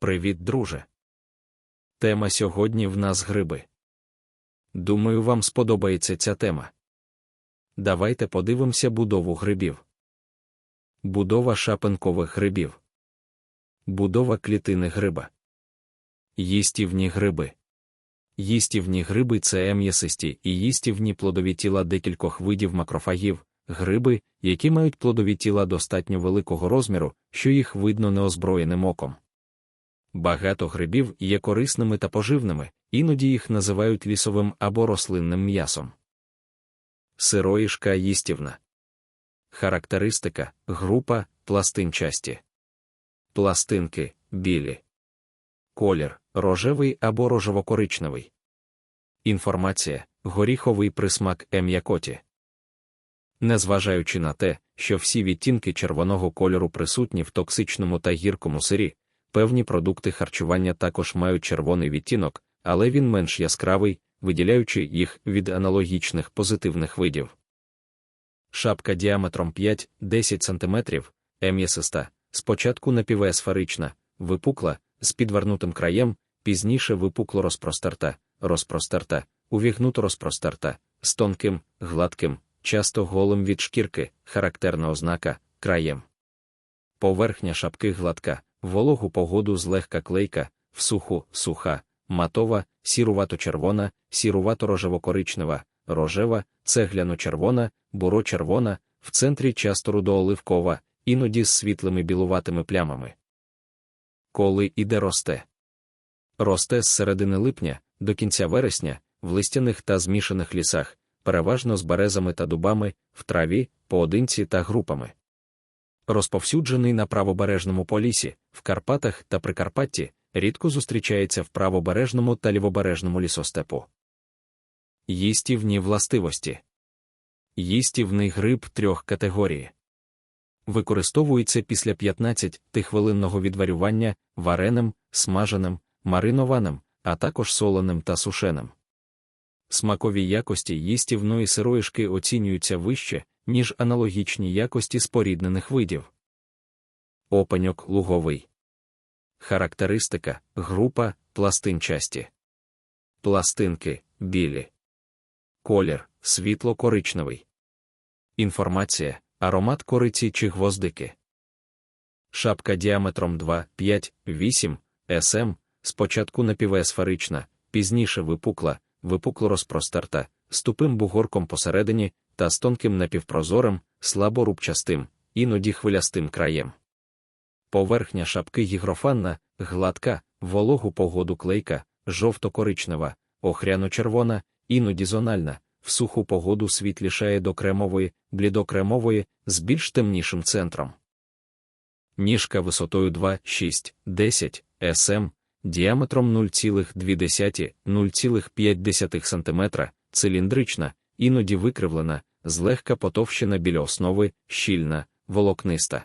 Привіт, друже. Тема сьогодні в нас гриби. Думаю, вам сподобається ця тема. Давайте подивимося будову грибів. Будова шапенкових грибів. Будова клітини гриба. Їстівні гриби. Їстівні гриби це ем'ясисті і їстівні плодові тіла декількох видів макрофагів, гриби, які мають плодові тіла достатньо великого розміру, що їх видно неозброєним оком. Багато грибів є корисними та поживними, іноді їх називають лісовим або рослинним м'ясом. Сироїшка їстівна. Характеристика група пластинчасті. Пластинки білі. Колір рожевий або рожево-коричневий. Інформація горіховий присмак ем'якоті. Незважаючи на те, що всі відтінки червоного кольору присутні в токсичному та гіркому сирі, певні продукти харчування також мають червоний відтінок, але він менш яскравий, виділяючи їх від аналогічних позитивних видів. Шапка діаметром 5-10 см, ем'ясиста, спочатку напівесферична, випукла, з підвернутим краєм, пізніше випукло розпростерта, розпростерта, увігнуто розпростерта, з тонким, гладким, часто голим від шкірки, характерна ознака, краєм. Поверхня шапки гладка, вологу погоду злегка клейка, в суху, суха, матова, сірувато-червона, сірувато-рожево-коричнева, рожева, цегляно-червона, буро-червона, в центрі часто рудо-оливкова, іноді з світлими білуватими плямами. Коли іде росте. Росте з середини липня до кінця вересня, в листяних та змішаних лісах, переважно з березами та дубами, в траві, поодинці та групами. Розповсюджений на правобережному полісі, в Карпатах та Прикарпатті, рідко зустрічається в правобережному та лівобережному лісостепу. Їстівні властивості. Їстівний гриб трьох категорій. Використовується після 15-хвилинного відварювання вареним, смаженим, маринованим, а також соленим та сушеним. Смакові якості їстівної сироїшки оцінюються вище, ніж аналогічні якості споріднених видів. Опеньок луговий. Характеристика група пластинчасті. Пластинки білі. Колір світло-коричневий. Інформація аромат кориці чи гвоздики. Шапка діаметром 2, 5, 8 см, спочатку напівесферична, пізніше випукла, випукло розпростерта, з тупим бугорком посередині та з тонким напівпрозорим, слаборубчастим, іноді хвилястим краєм. Поверхня шапки гігрофанна, гладка, вологу погоду клейка, жовто-коричнева, охряно-червона, іноді зональна, в суху погоду світлішає до кремової, блідокремової, з більш темнішим центром. Ніжка висотою 2, 6, 10 см, діаметром 0,2-0,5 см, циліндрична, іноді викривлена, злегка потовщена біля основи, щільна, волокниста.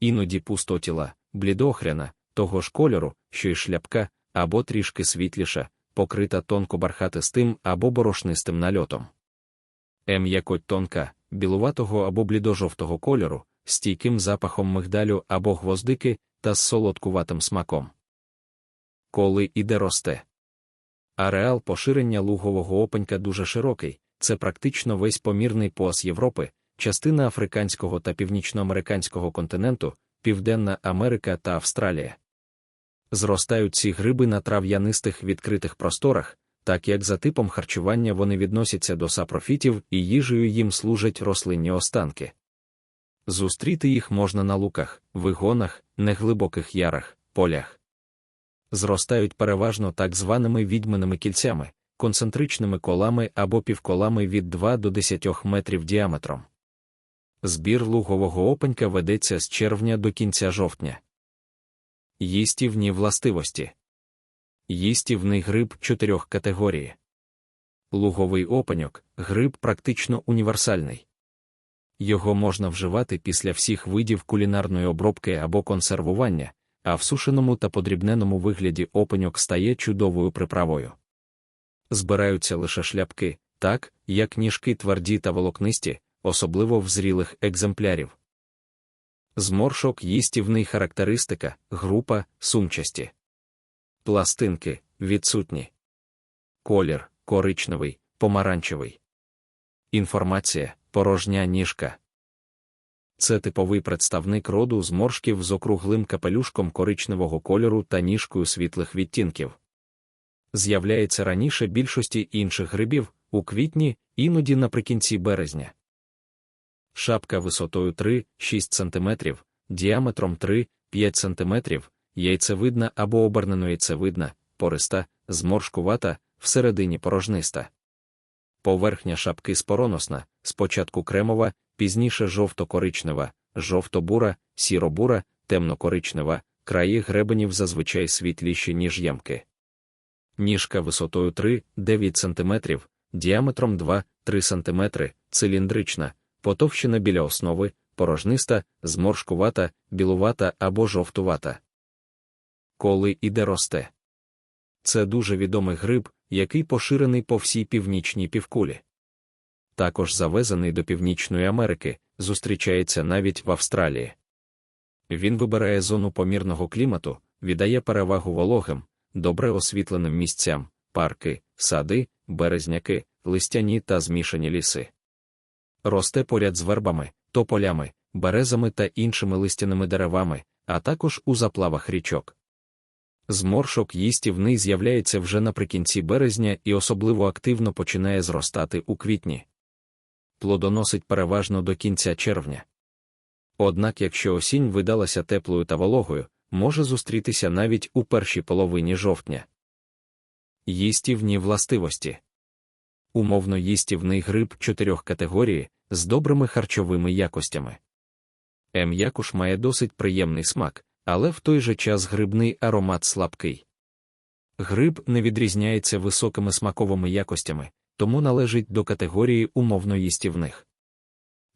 Іноді пустотіла, блідохряна, того ж кольору, що й шляпка, або трішки світліша, покрита тонко бархатистим або борошнистим нальотом. М'якоть тонка, білуватого або блідожовтого кольору, стійким запахом мигдалю або гвоздики та з солодкуватим смаком. Коли іде росте. Ареал поширення лугового опенька дуже широкий, це практично весь помірний пояс Європи, частина африканського та північноамериканського континенту, Південна Америка та Австралія. Зростають ці гриби на трав'янистих відкритих просторах, так як за типом харчування вони відносяться до сапрофітів і їжею їм служать рослинні останки. Зустріти їх можна на луках, вигонах, неглибоких ярах, полях. Зростають переважно так званими відьманими кільцями, концентричними колами або півколами від 2 до 10 метрів діаметром. Збір лугового опенька ведеться з червня до кінця жовтня. Їстівні властивості. Їстівний гриб чотирьох категорій. Луговий опеньок гриб практично універсальний. Його можна вживати після всіх видів кулінарної обробки або консервування, а в сушеному та подрібненому вигляді опеньок стає чудовою приправою. Збираються лише шляпки, так, як ніжки тверді та волокнисті, особливо в зрілих екземплярів. Зморшок їстівний характеристика, група, сумчасті. Пластинки відсутні. Колір коричневий, помаранчевий. Інформація порожня ніжка. Це типовий представник роду зморшків з округлим капелюшком коричневого кольору та ніжкою світлих відтінків. З'являється раніше більшості інших грибів у квітні, іноді наприкінці березня. Шапка висотою 3-6 см, діаметром 3-5 см, яйцевидна або обернено яйцевидна, пориста, зморшкувата, всередині порожниста. Поверхня шапки спороносна, спочатку кремова, пізніше жовто-коричнева, жовто-бура, сіро-бура, темно-коричнева, краї гребенів зазвичай світліші, ніж ямки. Ніжка висотою 3-9 см, діаметром 2-3 см, циліндрична, потовщена біля основи, порожниста, зморшкувата, білувата або жовтувата. Коли іде росте. Це дуже відомий гриб, який поширений по всій північній півкулі. Також завезений до Північної Америки, зустрічається навіть в Австралії. Він вибирає зону помірного клімату, віддає перевагу вологим, добре освітленим місцям, парки, сади, березняки, листяні та змішані ліси. Росте поряд з вербами, тополями, березами та іншими листяними деревами, а також у заплавах річок. Зморшок їстівний з'являється вже наприкінці березня і особливо активно починає зростати у квітні. Плодоносить переважно до кінця червня. Однак, якщо осінь видалася теплою та вологою, може зустрітися навіть у першій половині жовтня. Їстівні властивості умовно їстівний гриб чотирьох категорії з добрими харчовими якостями. М'якуш має досить приємний смак, але в той же час грибний аромат слабкий. Гриб не відрізняється високими смаковими якостями, тому належить до категорії умовно їстівних.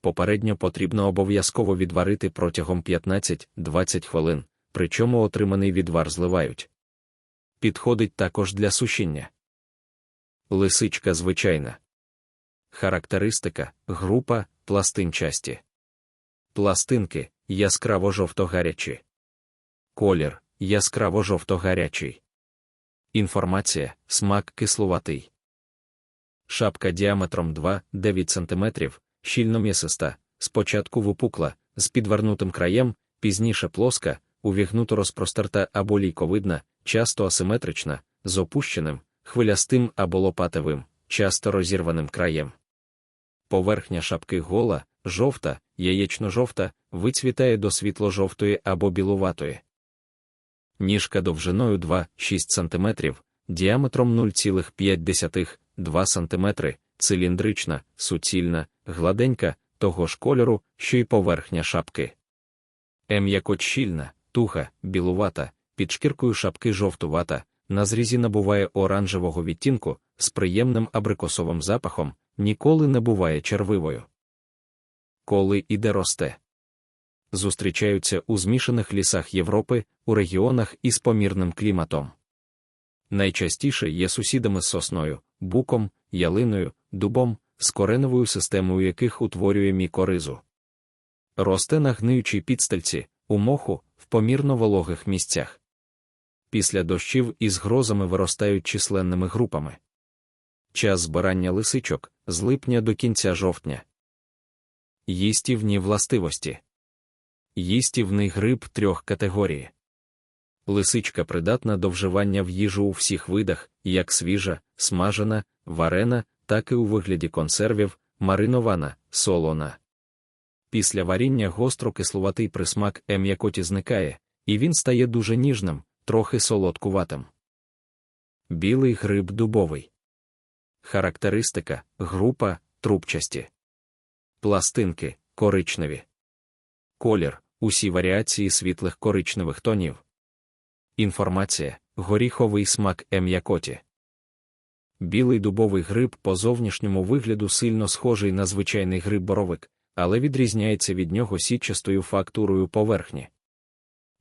Попередньо потрібно обов'язково відварити протягом 15-20 хвилин, причому отриманий відвар зливають. Підходить також для сушіння. Лисичка звичайна. Характеристика, група, пластинчасті. Пластинки яскраво жовто-гарячі. Колір яскраво жовто-гарячий. Інформація смак кислуватий. Шапка діаметром 2-9 см, щільно м'ясиста, спочатку випукла, з підвернутим краєм, пізніше плоска, увігнуто розпростерта або лійковидна, часто асиметрична, з опущеним, хвилястим або лопатевим, часто розірваним краєм. Поверхня шапки гола, жовта, яєчно-жовта, вицвітає до світло-жовтої або білуватої. Ніжка довжиною 2-6 см, діаметром 0,5-2 см, циліндрична, суцільна, гладенька, того ж кольору, що й поверхня шапки. М'якоть туха, білувата, під шкіркою шапки жовтувата, на зрізі набуває оранжевого відтінку з приємним абрикосовим запахом, ніколи не буває червивою. Коли іде росте. Зустрічаються у змішаних лісах Європи, у регіонах із помірним кліматом. Найчастіше є сусідами з сосною, буком, ялиною, дубом, з кореновою системою яких утворює мікоризу. Росте на гниючій підстальці, у моху, в помірно вологих місцях після дощів із грозами виростають численними групами. Час збирання лисичок з липня до кінця жовтня. Їстівні властивості. Їстівний гриб трьох категорій. Лисичка придатна до вживання в їжу у всіх видах, як свіжа, смажена, варена, так і у вигляді консервів, маринована, солона. Після варіння гостро кислуватий присмак ем'якоті зникає, і він стає дуже ніжним, трохи солодкуватим. Білий гриб дубовий. Характеристика група трубчасті. Пластинки коричневі. Колір усі варіації світлих коричневих тонів. Інформація горіховий смак ем'якоті. Білий дубовий гриб по зовнішньому вигляду сильно схожий на звичайний гриб боровик, але відрізняється від нього сітчастою фактурою поверхні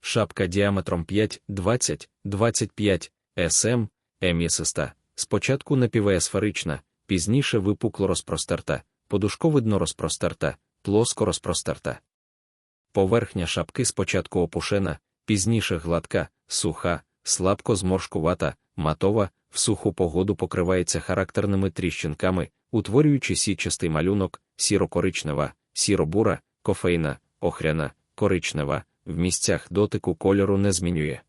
шапка діаметром 5, 20, 25 см, ем'ясиста, спочатку напівеасферична, пізніше випукло розпростерта, подушковидно розпростерта, плоско розпростерта. Поверхня шапки спочатку опушена, пізніше гладка, суха, слабко зморшкувата, матова, в суху погоду покривається характерними тріщинками, утворюючи січастий малюнок, сіро-коричнева, сіро-бура, кофейна, охряна, коричнева, в місцях дотику кольору не змінює.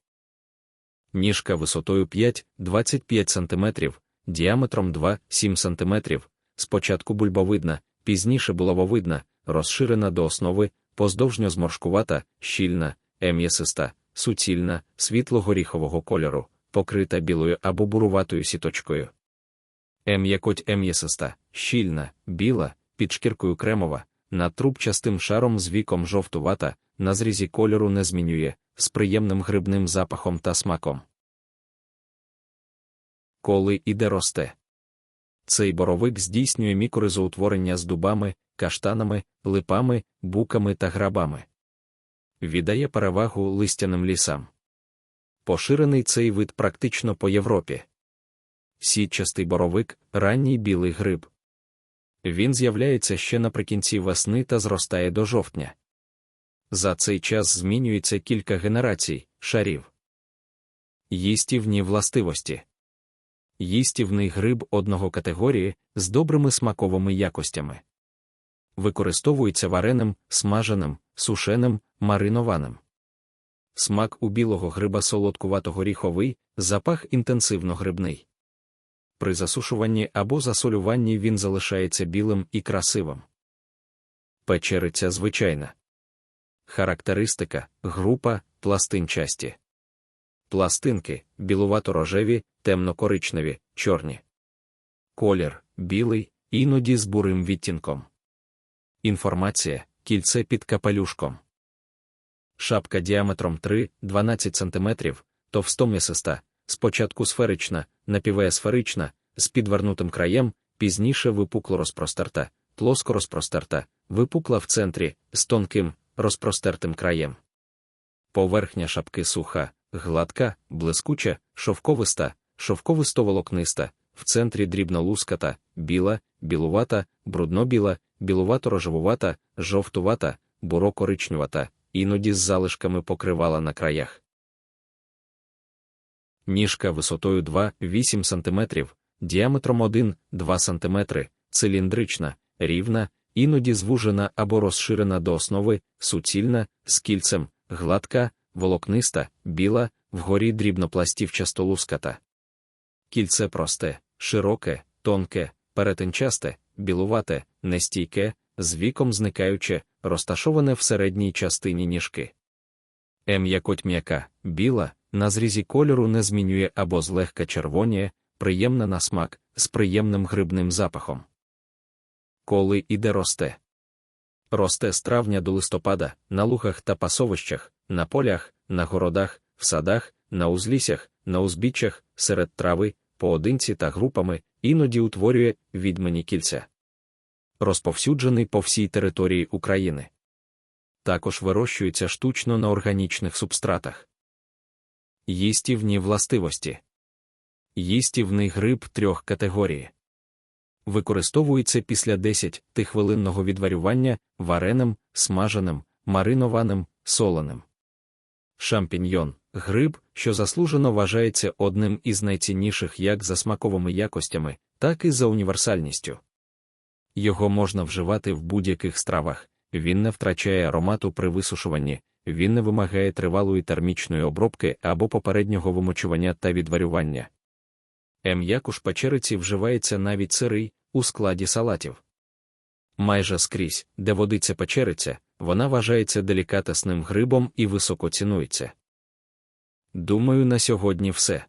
Ніжка висотою 5-25 см, діаметром 2-7 см, спочатку бульбовидна, пізніше булавовидна, розширена до основи, поздовжньо зморшкувата, щільна, ем'ясиста, суцільна, світло-горіхового кольору, покрита білою або буруватою сіточкою. Ем'якоть ем'ясиста, щільна, біла, під шкіркою кремова, над трубчастим шаром з віком жовтувата, на зрізі кольору не змінює, з приємним грибним запахом та смаком. Коли іде росте. Цей боровик здійснює мікоризоутворення з дубами, каштанами, липами, буками та грабами. Віддає перевагу листяним лісам. Поширений цей вид практично по Європі. Сітчастий боровик ранній білий гриб. Він з'являється ще наприкінці весни та зростає до жовтня. За цей час змінюється кілька генерацій, шарів. Їстівні властивості. Їстівний гриб одного категорії з добрими смаковими якостями. Використовується вареним, смаженим, сушеним, маринованим. Смак у білого гриба солодкувато ріховий, запах інтенсивно грибний. При засушуванні або засолюванні він залишається білим і красивим. Печериця звичайна. Характеристика, група, пластинчасті. Пластинки білувато-рожеві, темно-коричневі, чорні. Колір білий, іноді з бурим відтінком. Інформація кільце під капелюшком. Шапка діаметром 3-12 см, товстом'ясиста, спочатку сферична, напівеасферична, з підвернутим краєм, пізніше випукло розпростерта, плоско розпростерта, випукла в центрі, з тонким, розпростертим краєм. Поверхня шапки суха, гладка, блискуча, шовковиста, шовковисто-волокниста, в центрі дрібнолуската, біла, білувата, брудно-біла, білувато-рожевувата, жовтувата, буро-коричневата, іноді з залишками покривала на краях. Ніжка висотою 2-8 см, діаметром 1-2 см, циліндрична, рівна, іноді звужена або розширена до основи, суцільна, з кільцем, гладка, волокниста, біла, вгорі дрібнопластівчастолуската. Кільце просте, широке, тонке, перетинчасте, білувате, нестійке, з віком зникаюче, розташоване в середній частині ніжки. Ем'якоть м'яка, біла, на зрізі кольору не змінює або злегка червоніє, приємна на смак, з приємним грибним запахом. Коли іде росте. Росте з травня до листопада, на лугах та пасовищах, на полях, на городах, в садах, на узліссях, на узбіччях, серед трави, поодинці та групами, іноді утворює відьмані кільця. Розповсюджений по всій території України. Також вирощується штучно на органічних субстратах. Їстівні властивості. Їстівний гриб трьох категорій. Використовується після 10 хвилинного відварювання вареним, смаженим, маринованим, соленим. Шампіньйон гриб, що заслужено вважається одним із найцінніших як за смаковими якостями, так і за універсальністю. Його можна вживати в будь-яких стравах, він не втрачає аромату при висушуванні, він не вимагає тривалої термічної обробки або попереднього вимочування та відварювання. Ем'якуш печериці вживається навіть сирий, у складі салатів. Майже скрізь, де водиться печериця, вона вважається делікатесним грибом і високо цінується. Думаю, на сьогодні все.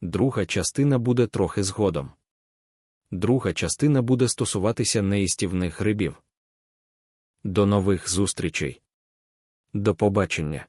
Друга частина буде трохи згодом. Друга частина буде стосуватися неїстівних грибів. До нових зустрічей. До побачення.